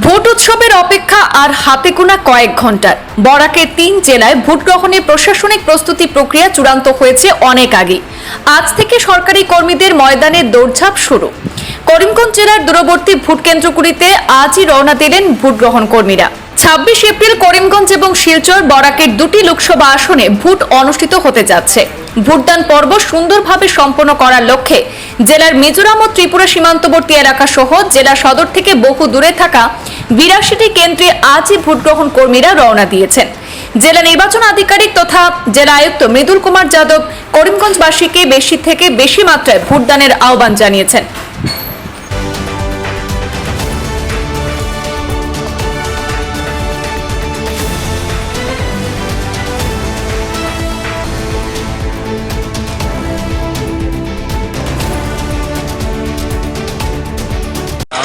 Vote উৎসবের অপেক্ষা আর হাতে গোনা কয়েক ঘণ্টার। বরাকের তিন জেলায় ভোট গ্রহণের প্রশাসনিক প্রস্তুতি প্রক্রিয়া চূড়ান্ত হয়েছে অনেক আগে আজ থেকে সরকারি কর্মীদের ময়দানে দৌড়ঝাঁপ শুরু। করিমগঞ্জ জেলার দূরবর্তী ভোট কেন্দ্রগুলিতে আজই রওনা দিলেন ভোট গ্রহণ কর্মীরা ছাব্বিশ এপ্রিল করিমগঞ্জ এবং শিলচর বরাকের দুটি লোকসভা আসনে ভোট অনুষ্ঠিত হতে যাচ্ছে। ভোটদান পর্ব সুন্দরভাবে সম্পন্ন করার লক্ষ্যে জেলার মিজোরাম ও ত্রিপুরা সীমান্তবর্তী এলাকা সহ জেলা সদর থেকে বহু দূরে থাকা বিরাশিটি কেন্দ্রে আজই ভোট গ্রহণ কর্মীরা রওনা দিয়েছেন। জেলা নির্বাচন আধিকারিক তথা জেলা আয়ুক্ত মৃদুল কুমার যাদব করিমগঞ্জবাসীকে বেশি থেকে বেশি মাত্রায় ভোটদানের আহ্বান জানিয়েছেন।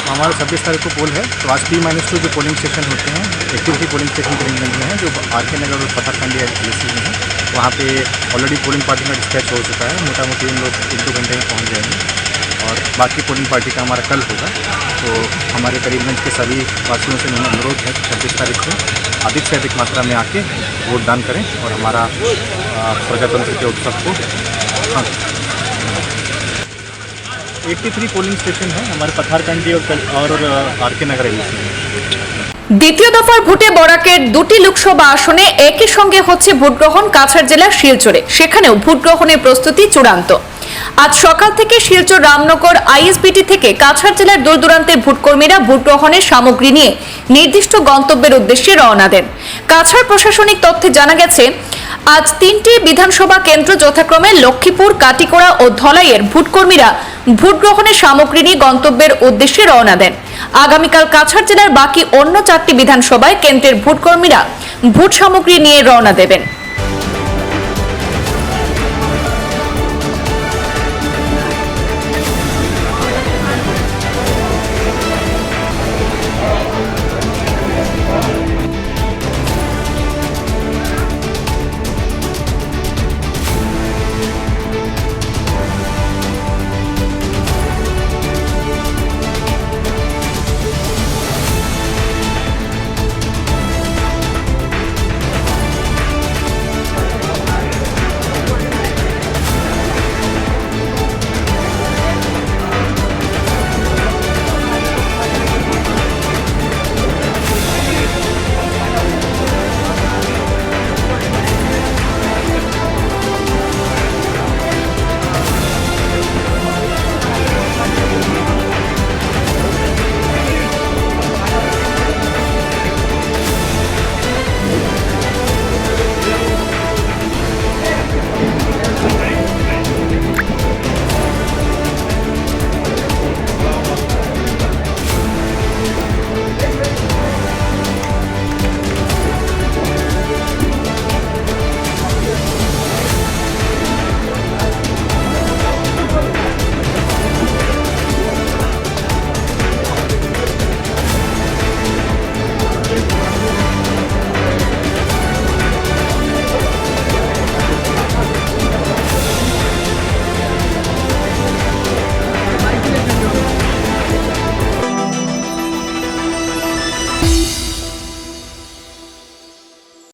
हमारा छब्बीस तारीख को पोल है तो आज पी माइनस टू जो पोलिंग स्टेशन होते हैं एक्टिविटी पोलिंग स्टेशन के करीमगंज में है, जो आर के नगर और पथरकंडी एलसी में है, वहाँ पे ऑलरेडी पोलिंग पार्टी में डिस्पैच हो चुका है मोटा मोटी इन लोग एक दो घंटे में पहुँच जाएँगे, और बाकी पोलिंग पार्टी का हमारा कल होगा तो हमारे करीमगंज के सभी वासियों से मेरा अनुरोध है छब्बीस तारीख को अधिक से अधिक मात्रा में आके वोट दान करें और हमारा प्रजातंत्र के उत्सव को हाँ। 83 पोलिंग स्टेशन है हमारे पथारकंडी और कल- और आर के नगर एलसी में দ্বিতীয় দফার ভোটে বরাকের দুটি লোকসভা আসনে একই সঙ্গে হচ্ছে ভোট গ্রহণ কাছাড় জেলার শিলচরে সেখানেও ভোট গ্রহণের প্রস্তুতি চূড়ান্ত আজ সকাল থেকে শিলচর রামনগর আইএসবিটি থেকে কাছাড় জেলার দূর দূরান্তের ভোটকর্মীরা ভোট গ্রহণের সামগ্রী নিয়ে নির্দিষ্ট গন্তব্যের উদ্দেশ্যে রওনা দেন কাছাড় প্রশাসনিক তথ্যে জানা গেছে আজ তিনটি বিধানসভা কেন্দ্র যথাক্রমে লক্ষ্মীপুর, কাটিকোড়া ও ধলাইয়ের ভোটকর্মীরা ভোট গ্রহণের সামগ্রী নিয়ে গন্তব্যের উদ্দেশ্যে রওনা দেন। আগামীকাল কাছাড় জেলার বাকি অন্য চারটি বিধানসভায় কেন্দ্রের ভোটকর্মীরা ভোট সামগ্রী নিয়ে রওনা দেবেন।